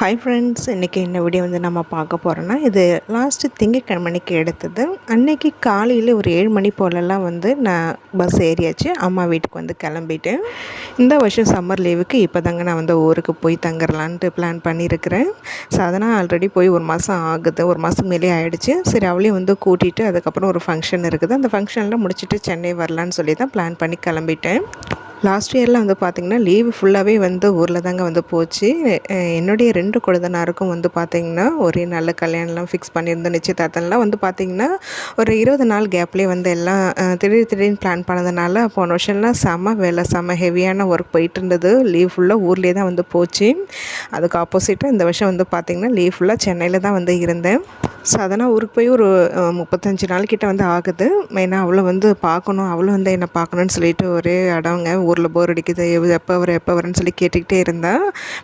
Hi friends இன்றைக்கி இந்த video வந்து நம்ம பார்க்க போகிறோன்னா இது லாஸ்ட்டு திங்கட்கிழமைக்கு எடுத்தது. அன்னைக்கு காலையில் ஒரு ஏழு மணி போலலாம் வந்து நான் பஸ் ஏறியாச்சு. அம்மா வீட்டுக்கு வந்து கிளம்பிட்டேன் இந்த வருஷம் சம்மர் லீவுக்கு இப்போ தாங்க நான் வந்து ஊருக்கு போய் தங்குறலான்ட்டு பிளான் பண்ணியிருக்கிறேன் ஸோ அதனால் ஆல்ரெடி போய் ஒரு மாதம் ஆகுது. ஒரு மாதம் மேலே ஆகிடுச்சு சரி அவளையும் வந்து கூட்டிகிட்டு அதுக்கப்புறம் ஒரு ஃபங்க்ஷன் இருக்குது. அந்த ஃபங்க்ஷனில் முடிச்சுட்டு சென்னை வரலான்னு சொல்லி தான் பிளான் பண்ணி கிளம்பிட்டேன். லாஸ்ட் இயரில் வந்து பார்த்திங்கன்னா லீவு ஃபுல்லாகவே வந்து ஊரில் தாங்க வந்து போச்சு. என்னுடைய ரெண்டு குழந்தைனாருக்கும் வந்து பார்த்திங்கன்னா ஒரே நல்ல கல்யாணம்லாம் ஃபிக்ஸ் பண்ணியிருந்தோம். நிச்சயதார்த்தம்லாம் வந்து பார்த்திங்கன்னா ஒரு இருபது நாள் கேப்லேயே வந்து எல்லாம் திடீர் திடீர்னு பிளான் பண்ணதுனால போன வருஷம்லாம் செம வேலை செம்ம ஹெவியான ஒர்க் போயிட்டு இருந்தது லீவ் ஃபுல்லாக ஊர்லேயே தான் வந்து போச்சு. அதுக்கு ஆப்போசிட்டாக இந்த வருஷம் வந்து பார்த்திங்கன்னா லீவ் ஃபுல்லாக சென்னையில் தான் வந்து இருந்தேன். ஸோ அதனால் ஊருக்கு போய் ஒரு முப்பத்தஞ்சு நாள் கிட்டே வந்து ஆகுது. மெயினாக அவளை வந்து பார்க்கணும் அவளும் வந்து என்னை பார்க்கணுன்னு சொல்லிட்டு ஒரே இடங்க ஊரில் போர் அடிக்குது எப்போ வர எப்போ வரேன்னு சொல்லி கேட்டுக்கிட்டே இருந்தா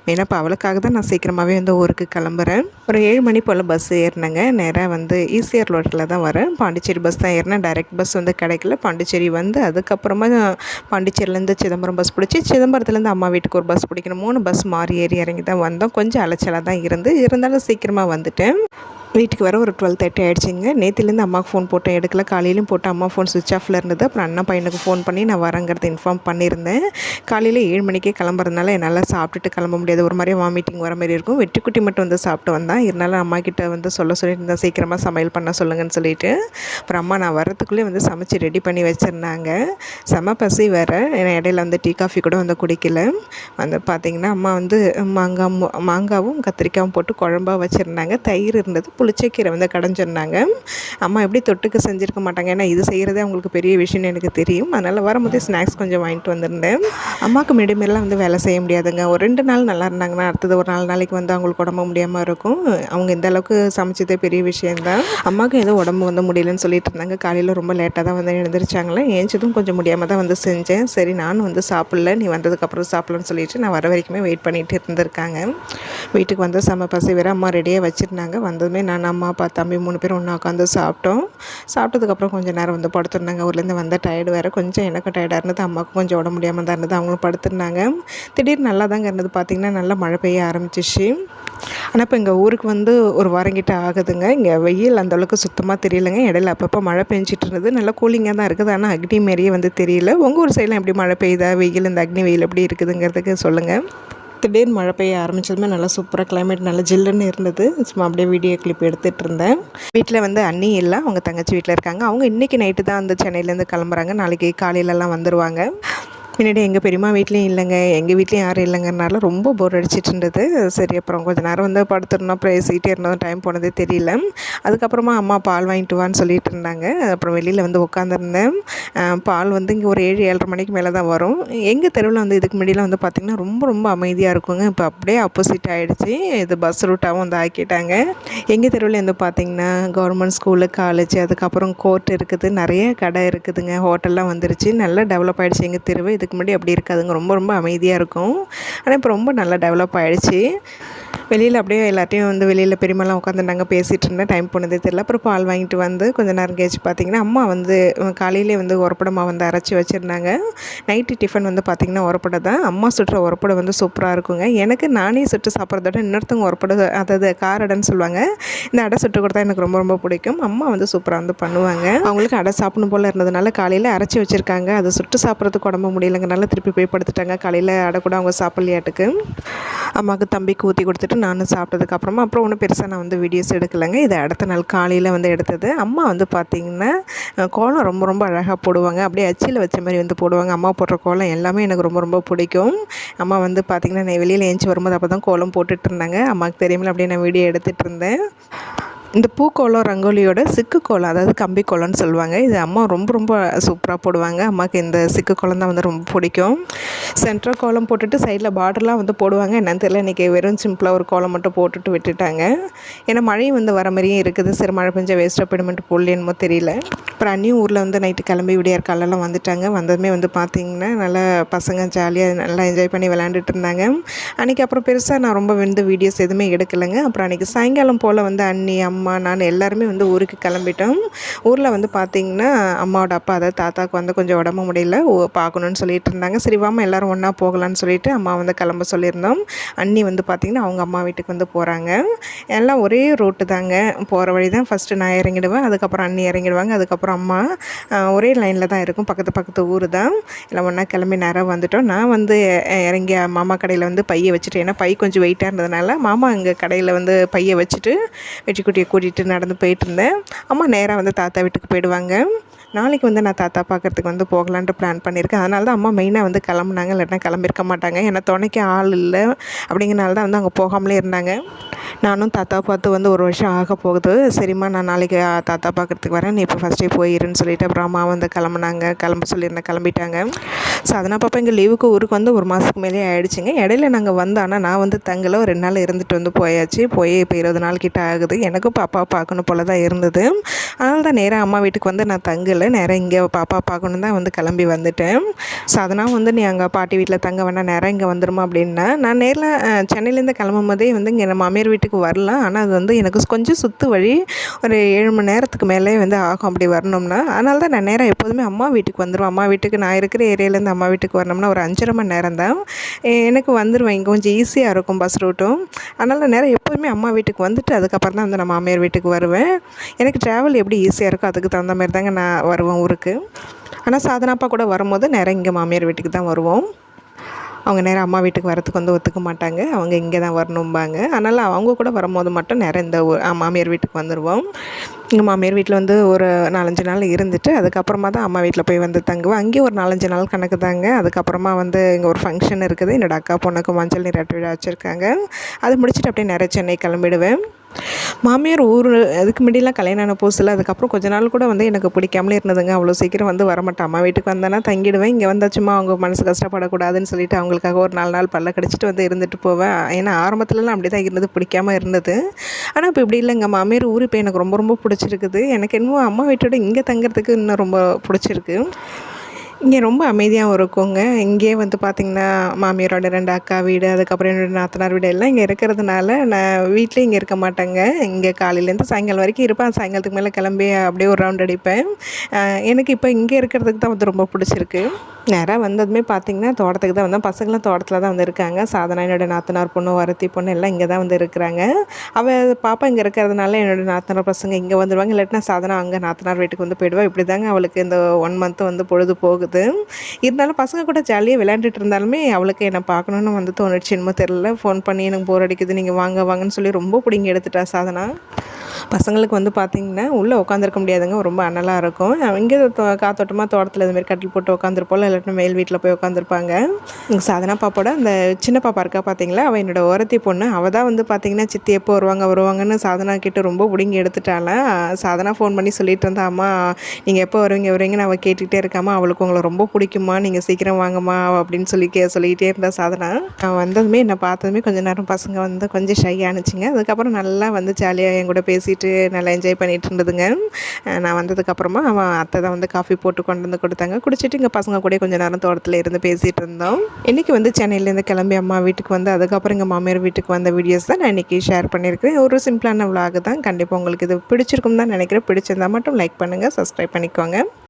மெயினாக இப்போ அவளுக்காக தான் நான் சீக்கிரமாகவே வந்து ஊருக்கு கிளம்புறேன். ஒரு ஏழு மணி போல் பஸ் ஏறினேங்க. நேராக வந்து ஈசிஆர் ரோட்டில் தான் வரேன். பாண்டிச்சேரி பஸ் தான் ஏறினேன். டைரக்ட் பஸ் வந்து கிடைக்கல. பாண்டிச்சேரி வந்து அதுக்கப்புறமா பாண்டிச்சேரியிலேருந்து சிதம்பரம் பஸ் பிடிச்சி சிதம்பரத்துலேருந்து அம்மா வீட்டுக்கு ஒரு பஸ் பிடிக்கணும். மூணு பஸ் மாறி ஏறி இறங்கி தான் வந்தோம். கொஞ்சம் அலைச்சலாக தான் இருந்து இருந்தாலும் சீக்கிரமாக வந்துட்டேன். வீட்டுக்கு வர ஒரு டுவெல் தேர்ட்டி ஆகிடுச்சிங்க நேற்றுலேருந்து அம்மாவுக்கு ஃபோன் போட்டேன். எடுக்கல. காலையிலும் போட்டு அம்மா ஃபோன் சுவிச் ஆஃபில் இருந்தது. அப்புறம் அண்ணா பையனுக்கு ஃபோன் பண்ணி நான் வரேங்கிறத இன்ஃபார்ம் பண்ணியிருந்தேன். காலையில் ஏழு மணிக்கே கிளம்புறதுனால என்னால் சாப்பிட்டுட்டு கிளம்ப முடியாது. ஒரு மாதிரியே வாமிட்டிங் வர மாதிரி இருக்கும். வெட்டிக்குட்டி மட்டும் வந்து சாப்பிட்டு வந்தான். இருந்தாலும் அம்மா கிட்ட வந்து சொல்ல சொல்லியிருந்தேன். சீக்கிரமாக சமையல் பண்ண சொல்லுங்கன்னு சொல்லிட்டு. அப்புறம் அம்மா நான் வரத்துக்குள்ளே வந்து சமைச்சு ரெடி பண்ணி வச்சுருந்தாங்க. செம பசி வேறு. ஏன்னா இடையில வந்து டீ காஃபி கூட வந்து குடிக்கல. வந்து பார்த்திங்கன்னா அம்மா வந்து மாங்காய் மாங்காவும் கத்திரிக்காயும் போட்டு குழம்பா வச்சுருந்தாங்க. தயிர் இருந்தது. புளிச்சக்கீரை வந்து கடைஞ்சிருந்தாங்க. அம்மா எப்படி தொட்டுக்கு செஞ்சுருக்க மாட்டாங்க? ஏன்னா இது செய்கிறதே அவங்களுக்கு பெரிய விஷயம்னு எனக்கு தெரியும். அதனால் வரும்போதே ஸ்நாக்ஸ் கொஞ்சம் வாங்கிட்டு வந்திருந்தேன். அம்மாவுக்கு மிடிமேலாம் வந்து வேலை செய்ய முடியாதுங்க. ஒரு ரெண்டு நாள் நல்லா இருந்தாங்கன்னா அடுத்தது ஒரு நாலு நாளைக்கு வந்து அவங்களுக்கு உடம்பு முடியாமல் இருக்கும். அவங்க இந்த அளவுக்கு சமைச்சதே பெரிய விஷயம்தான். அம்மாவுக்கு ஏதோ உடம்பு வந்து முடியலன்னு சொல்லிட்டு இருந்தாங்க. காலையில் ரொம்ப லேட்டாக தான் வந்து எழுந்திரிச்சாங்களே ஏஞ்சதும் கொஞ்சம் முடியாமல் தான் வந்து செஞ்சேன். சரி நானும் வந்து சாப்பிடல. நீ வந்ததுக்கப்புறம் சாப்பிடலான்னு சொல்லிட்டு நான் வர வரைக்குமே வெயிட் பண்ணிட்டு இருந்திருக்காங்க. வீட்டுக்கு வந்து சம பசி வேறு அம்மா ரெடியாக வச்சுருந்தாங்க. வந்ததுமே நான் அம்மா அப்பா தம்பி மூணு பேரும் ஒன்றா உட்காந்து சாப்பிட்டோம். சாப்பிட்டதுக்கப்புறம் கொஞ்சம் நேரம் வந்து படுத்துருந்தாங்க. ஊர்லேருந்து வந்த டயர்டு வேறு. கொஞ்சம் எனக்கும் டயர்டாக இருந்தது. அம்மாவுக்கு கொஞ்சம் உடம்பு முடியாமல் தான் இருந்தது. அவங்களும் படுத்துருந்தாங்க. திடீர்னு நல்லா தாங்க இருந்தது. பார்த்திங்கன்னா நல்லா மழை பெய்ய ஆரம்பிச்சிச்சு. ஆனால் இப்போ எங்கள் ஊருக்கு வந்து ஒரு வாரங்கிட்ட ஆகுதுங்க. இங்கே வெயில் அந்த அளவுக்கு சுத்தமாக தெரியலங்க. இடையில அப்பப்போ மழை பெஞ்சிட்டு இருந்தது. நல்லா கூலிங்காக தான் இருக்குது. ஆனால் அக்னி மாரியே வந்து தெரியல. உங்கள் ஊர் சைட்லாம் எப்படி மழை பெய்யுதா? வெயில் இந்த அக்னி வெயில் எப்படி இருக்குதுங்கிறதுக்கு சொல்லுங்கள் திடீர்னு மழை பெய்ய ஆரம்பிச்சதுமே நல்லா சூப்பராக கிளைமேட் நல்லா ஜில்லுன்னு இருந்தது. சும்மா அப்படியே வீடியோ கிளிப் எடுத்துகிட்டு இருந்தேன். வீட்டில் வந்து அண்ணி இல்லை அவங்க தங்கச்சி வீட்டில் இருக்காங்க. அவங்க இன்றைக்கி நைட்டு தான் வந்து சென்னையிலேருந்து கிளம்புறாங்க. நாளைக்கு காலையிலலாம் வந்துடுவாங்க முன்னாடி எங்கள் பெரியம்மா வீட்லேயும் இல்லைங்க. எங்கள் வீட்லேயும் யாரும் இல்லைங்கிறனால ரொம்ப போர் அடிச்சிட்டு இருந்தது சரி அப்புறம் கொஞ்ச நேரம் வந்து படுத்துருந்தோம். அப்புறம் பேசிகிட்டே இருந்தோம். டைம் போனதே தெரியல. அதுக்கப்புறமா அம்மா பால் வாங்கிட்டு வான்னு சொல்லிட்டு இருந்தாங்க. அப்புறம் வெளியில் வந்து உட்காந்துருந்தேன் பால் வந்து இங்கே ஒரு ஏழு ஏழரை மணிக்கு மேலே தான் வரும். எங்கள் தெருவில் வந்து இதுக்கு முன்னாடிலாம் வந்து பார்த்திங்கன்னா ரொம்ப ரொம்ப அமைதியாக இருக்குங்க. இப்போ அப்படியே ஆப்போசிட் ஆகிடுச்சு இது பஸ் ரூட்டாகவும் வந்து ஆக்கிட்டாங்க. எங்கள் தெருவில் வந்து பார்த்திங்கன்னா கவர்மெண்ட் ஸ்கூலு காலேஜ் அதுக்கப்புறம் கோர்ட் இருக்குது. நிறைய கடை இருக்குதுங்க. ஹோட்டல்லாம் வந்துருச்சு. நல்லா டெவலப் ஆகிடுச்சு எங்கள் தெருவு. இது முன்னாடி அப்படி இருக்காதுங்க. ரொம்ப ரொம்ப அமைதியாக இருக்கும். ஆனால் இப்போ ரொம்ப நல்லா டெவலப் ஆகிடுச்சு வெளியில் அப்படியே எல்லாத்தையும் வந்து வெளியில் பெரியம்மாலாம் உட்காந்துட்டாங்க பேசிகிட்டு இருந்தேன் டைம் போனதே தெரியல. அப்புறம் பால் வாங்கிட்டு வந்து கொஞ்ச நேரம் கேச்சு பார்த்தீங்கன்னா அம்மா வந்து காலையிலே வந்து உரப்படமாக வந்து அரைச்சி வச்சுருந்தாங்க. நைட்டு டிஃபன் வந்து பார்த்திங்கன்னா உரப்படை தான். அம்மா சுட்டுற உரப்படை வந்து சூப்பராக இருக்குங்க. எனக்கு நானே சுட்டு சாப்பிட்றத விட இன்னொருத்தவங்க உரப்படை அதாவது காரடைன்னு சொல்லுவாங்க இந்த அடை சுட்டு கொடுத்தா எனக்கு ரொம்ப ரொம்ப பிடிக்கும். அம்மா வந்து சூப்பராக வந்து பண்ணுவாங்க. அவங்களுக்கு அடை சாப்பிடணும் போல் இருந்ததுனால காலையில் அரைச்சி வச்சுருக்காங்க. அதை சுட்டு சாப்பிட்றதுக்கு உடம்பு முடியலங்கனால திருப்பி போய் படுத்துட்டாங்க. காலையில் அடை கூட அவங்க சாப்பிட்லையாட்டுக்கு. அம்மாவுக்கு தம்பிக்கு ஊற்றி கொடுத்துட்டு நானும் சாப்பிட்டதுக்கு அப்புறமா அப்புறம் ஒன்றும் பெருசாக நான் வந்து வீடியோஸ் எடுக்கலைங்க. இதை அடுத்த நாள் காலையில் வந்து எடுத்தது. அம்மா வந்து பார்த்திங்கன்னா கோலம் ரொம்ப ரொம்ப அழகாக போடுவாங்க. அப்படியே அச்சில் வச்ச மாதிரி வந்து போடுவாங்க. அம்மா போடுற கோலம் எல்லாமே எனக்கு ரொம்ப ரொம்ப பிடிக்கும். அம்மா வந்து பார்த்திங்கன்னா நான் வெளியில் ஏஞ்சி வரும்போது அப்போ தான் கோலம் போட்டுட்டு இருந்தாங்க. அம்மாவுக்கு தெரியாமல் அப்படியே நான் வீடியோ எடுத்துகிட்டு இருந்தேன். இந்த பூக்கோலம் ரங்கோலியோட சிக்கு கோலம் அதாவது கம்பி கோலம்னு சொல்லுவாங்க. இது அம்மா ரொம்ப ரொம்ப சூப்பராக போடுவாங்க. அம்மாவுக்கு இந்த சிக்கு கோலம் தான் வந்து ரொம்ப பிடிக்கும். சென்ட்ரல் கோலம் போட்டுட்டு சைடில் பார்டர்லாம் வந்து போடுவாங்க. என்னன்னு தெரியல. இன்றைக்கி வெறும் சிம்பிளாக ஒரு கோலம் மட்டும் போட்டுட்டு விட்டுட்டாங்க. ஏன்னா மழையும் வந்து வர மாதிரியும் இருக்குது. சரி மழை பெஞ்சால் வேஸ்ட்டாக போயிடுமென்ட்டு போடல தெரியல. அப்புறம் அண்ணியும் ஊரில் வந்து நைட்டு கிளம்பி விடியார் காலெல்லாம் வந்துட்டாங்க. வந்ததுமே வந்து பார்த்திங்கன்னா நல்லா பசங்க ஜாலியாக நல்லா என்ஜாய் பண்ணி விளையாண்டுட்டு இருந்தாங்க. அன்றைக்கி அப்புறம் பெருசாக நான் ரொம்ப வந்து வீடியோஸ் எதுவுமே எடுக்கலைங்க. அப்புறம் அன்றைக்கி சாயங்காலம் போல் வந்து அண்ணி அம்மா நான் எல்லாருமே வந்து ஊருக்கு கிளம்பிட்டோம். ஊரில் வந்து பார்த்திங்கன்னா அம்மாவோட அப்பா அதாவது தாத்தாவுக்கு வந்து கொஞ்சம் உடம்பு முடியல. ஓ- பார்க்கணுன்னு சொல்லிட்டு இருந்தாங்க. சரி வாமா எல்லோரும் ஒன்றா போகலான்னு சொல்லிட்டு அம்மா வந்து கிளம்ப சொல்லியிருந்தோம். அண்ணி வந்து பார்த்திங்கன்னா அவங்க அம்மா வீட்டுக்கு வந்து போகிறாங்க எல்லாம் ஒரே ரோட்டு தாங்க. போகிற வழி தான் ஃபஸ்ட்டு நான் இறங்கிடுவேன். அதுக்கப்புறம் அண்ணி இறங்கிடுவாங்க. அதுக்கப்புறம் அப்புறம் அம்மா ஒரே லைனில் தான் இருக்கும். பக்கத்து பக்கத்து ஊர் தான். எல்லாம் ஒன்றா கிளம்பி நேரம் வந்துட்டோம். நான் வந்து இறங்கி மாமா கடையில் வந்து பையை வச்சுட்டு ஏன்னா பை கொஞ்சம் வெயிட்டாக இருந்ததுனால மாமா அங்கே கடையில் வந்து பையை வச்சுட்டு வெற்றிக்குட்டியை கூட்டிகிட்டு நடந்து போயிட்டு இருந்தேன். அம்மா நேராக வந்து தாத்தா வீட்டுக்கு போயிடுவாங்க. நாளைக்கு வந்து நான் தாத்தா பார்க்கறதுக்கு வந்து போகலான்ட்டு பிளான் பண்ணியிருக்கேன். அதனால தான் அம்மா மெயினாக வந்து கிளம்புனாங்க. இல்லைன்னா கிளம்பியிருக்க மாட்டாங்க. ஏன்னா துணைக்கு ஆள் இல்லை. அப்படிங்கிறனால தான் வந்து அங்கே போகாமலே இருந்தாங்க. நானும் தாத்தா பார்த்து வந்து ஒரு வருஷம் ஆக போகுது. சரிம்மா நான் நாளைக்கு தாத்தா பார்க்கறதுக்கு வரேன். நீ இப்போ ஃபஸ்ட்டே போயிருன்னு சொல்லிட்டு அப்புறம் அம்மா வந்து கிளம்புனாங்க. கிளம்ப சொல்லியிருந்தேன். கிளம்பிட்டாங்க. ஸோ அதனால் பாப்பா எங்கள் லீவுக்கு ஊருக்கு வந்து ஒரு மாதத்துக்கு மேலே ஆகிடுச்சிங்க இடையில நாங்கள் வந்தோம். ஆனால் நான் வந்து தங்கலை ஒரு ரெண்டு நாள் இருந்துட்டு வந்து போயாச்சு. போய் இப்போ இருபது நாள் கிட்ட ஆகுது. எனக்கும் பாப்பா பார்க்கணும் போல தான் இருந்தது. அதனால தான் நேராக அம்மா வீட்டுக்கு வந்து நான் தங்கலை. நேராக இங்கே பாப்பா பார்க்கணும் தான் வந்து கிளம்பி வந்துட்டேன். ஸோ அதனால் வந்து நீ அங்கே பாட்டி வீட்டில் தங்க வேணாம். நேராக இங்கே வந்துடுமா அப்படின்னா நான் நேரில் சென்னையிலேருந்து கிளம்பும் போதே வந்து இங்கே நம்ம மாமியார் வீட்டுக்கு வரலாம். ஆனால் அது வந்து எனக்கு கொஞ்சம் சுற்று வழி ஒரு ஏழு மணி நேரத்துக்கு மேலே வந்து ஆகும். அப்படி வரணும்னா அதனால தான் நான் நேராக எப்போதுமே அம்மா வீட்டுக்கு வந்துடுவேன் அம்மா வீட்டுக்கு நான் இருக்கிற அம்மா வீட்டுக்கு வரணும்னா ஒரு அஞ்சரை மணி நேரம் தான். எனக்கு வந்துடுவேன் இங்கே கொஞ்சம் ஈஸியாக இருக்கும் பஸ் ரூட்டும் அதனால் நேரம் எப்போதுமே அம்மா வீட்டுக்கு வந்துட்டு அதுக்கப்புறம் தான் வந்து நான் மாமியார் வீட்டுக்கு வருவேன். எனக்கு ட்ராவல் எப்படி ஈஸியாக இருக்கோ அதுக்கு தகுந்த மாதிரி தாங்க நான் வருவேன் ஊருக்கு. ஆனால் சாதனாப்பா கூட வரும்போது நேரம் இங்கே மாமியார் வீட்டுக்கு தான் வருவோம். அவங்க நேராக அம்மா வீட்டுக்கு வரத்துக்கு வந்து ஒத்துக்க மாட்டாங்க. அவங்க இங்கே தான் வரணும்பாங்க. அதனால் அவங்க கூட வரும்போது மட்டும் நேரம் இந்த மாமியார் வீட்டுக்கு வந்துடுவோம் எங்கள் மாமியார் வீட்டில் வந்து ஒரு நாலஞ்சு நாள் இருந்துட்டு அதுக்கப்புறமா தான் அம்மா வீட்டில் போய் வந்து தங்குவேன் அங்கேயும் ஒரு நாலஞ்சு நாள் கணக்கு தாங்க. அதுக்கப்புறமா வந்து இங்கே ஒரு ஃபங்க்ஷன் இருக்குது. என்னோடய அக்கா பொண்ணுக்கு மஞ்சள் நீராட்டு விழா வச்சுருக்காங்க. அது முடிச்சுட்டு அப்படியே நிறைய சென்னை கிளம்பிடுவேன். மாமியார் ஊர் அதுக்கு முன்னாடிலாம் கல்யாணம் ஆன புதுசில் அதுக்கப்புறம் கொஞ்ச நாள் கூட வந்து எனக்கு பிடிக்காமலே இருந்ததுங்க. அவ்வளோ சீக்கிரம் வந்து வரமாட்டேன் அம்மா வீட்டுக்கு வந்தேன்னா தங்கிடுவேன். இங்கே வந்தாச்சுமா அவங்க மனசு கஷ்டப்படக்கூடாதுன்னு சொல்லிட்டு அவங்களுக்காக ஒரு நாலு நாள் பல்ல கடிச்சிட்டு வந்து இருந்துட்டு போவேன். ஏன்னா ஆரம்பத்துலலாம் அப்படி தான் இருந்தது பிடிக்காம இருந்தது. ஆனால் இப்போ இப்படி இல்லைங்க. மாமியார் ஊர் இப்போ எனக்கு ரொம்ப ரொம்ப பிடிச்சிருக்குது. எனக்கு என்னமோ அம்மா வீட்டோட இங்கே தங்குறதுக்கு இன்னும் ரொம்ப பிடிச்சிருக்கு. இங்கே ரொம்ப அமைதியாகவும் இருக்குங்க. இங்கேயே வந்து பார்த்திங்கன்னா மாமியாரோட ரெண்டு அக்கா வீடு அதுக்கப்புறம் என்னோட நாத்தனார் வீடு எல்லாம் இங்கே இருக்கிறதுனால நான் வீட்டிலே இங்கே இருக்க மாட்டேங்க. இங்கே காலையிலேருந்து சாயங்காலம் வரைக்கும் இருப்பேன். சாயங்காலத்துக்கு மேலே கிளம்பி அப்படியே ஒரு ரவுண்ட் அடிப்பேன். எனக்கு இப்போ இங்கே இருக்கிறதுக்கு தான் வந்து ரொம்ப பிடிச்சிருக்கு. நேராக வந்ததுமே பார்த்திங்கன்னா தோட்டத்துக்கு தான் வந்தோம். பசங்களும் தோட்டத்தில் தான் வந்து இருக்காங்க சாதனா என்னோட நாத்தனார் பொண்ணு வரத்தி பொண்ணு எல்லாம் இங்கே தான் வந்து இருக்கிறாங்க அவள் பாப்பா இங்கே இருக்கிறதுனால என்னோடய நாத்தனார் பசங்க இங்கே வந்துடுவாங்க இல்லாட்டினா சாதனா அங்கே நாத்தனார் வீட்டுக்கு வந்து போயிடுவா. இப்படி தாங்க அவளுக்கு இந்த ஒன் மந்த் வந்து பொழுது போகுது. இருந்தாலும் பசங்க கூட ஜாலியாக விளையாண்டுட்டு இருந்தாலுமே அவளுக்கு என்னை பார்க்கணுன்னு வந்து தோணுச்சு. என்னமோ தெரில ஃபோன் பண்ணி எனக்கு போர் அடிக்குது. நீங்கள் வாங்க வாங்கன்னு சொல்லி ரொம்ப பிடிங்கி எடுத்துட்டா சாதனா. பசங்களுக்கு வந்து பார்த்திங்கன்னா உள்ளே உட்காந்துருக்க முடியாதுங்க. ரொம்ப அனலாக இருக்கும். இங்கே காத்தோட்டமாக தோட்டத்தில் இதுமாரி கட்டில் போட்டு உட்காந்துருப்போம் இல்லாட்டினா மேல் வீட்டில் போய் உட்காந்துருப்பாங்க எங்கள் சாதனா பாப்பாவோட அந்த சின்ன பாப்பா இருக்கா பார்த்தீங்களா அவள் என்னோட ஓரத்தி பொண்ணு. அவள் தான் வந்து பார்த்திங்கன்னா சித்தி எப்போ வருவாங்க? வருவாங்கன்னு சாதனா கிட்ட ரொம்ப பிடிங்கி எடுத்துட்டால சாதனா ஃபோன் பண்ணி சொல்லிட்டு இருந்தா அம்மா நீங்கள் எப்போ வருவீங்க? வருவீங்கன்னு அவள் கேட்டுக்கிட்டே இருக்காமா அவளுக்கு உங்களை ரொம்ப பிடிக்குமா? நீங்கள் சீக்கிரம் வாங்கம்மா அப்படின்னு சொல்லி கே சொல்லிக்கிட்டே இருந்தா சாதனா. நான் வந்ததுமே என்னை பார்த்ததுமே கொஞ்சம் நேரம் பசங்க வந்து கொஞ்சம் ஷை ஆனிச்சிங்க அதுக்கப்புறம் நல்லா வந்து ஜாலியாக என் கூட பேசி பேசிட்டு நல்லா என்ஜாய் பண்ணிட்டு இருந்ததுங்க. நான் வந்ததுக்கப்புறமா அவன் அத்தை தான் வந்து காஃபி போட்டு கொண்டு வந்து கொடுத்தாங்க. குடிச்சிட்டு இங்கே பசங்க கூட கொஞ்ச நேரம் தோட்டத்தில் இருந்து பேசிகிட்டு இருந்தோம். இன்றைக்கி வந்து சென்னையிலேருந்து கிளம்பி அம்மா வீட்டுக்கு வந்து அதுக்கப்புறம் எங்கள் மாமியார் வீட்டுக்கு வந்த வீடியோஸ் தான் நான் இன்றைக்கி ஷேர் பண்ணியிருக்கேன் ஒரு சிம்பிளான விலாக் தான். கண்டிப்பாக உங்களுக்கு இது பிடிச்சிருக்கும் தான் நினைக்கிறேன். பிடிச்சிருந்தா மட்டும் லைக் பண்ணுங்கள் சப்ஸ்கிரைப் பண்ணிக்கோங்க.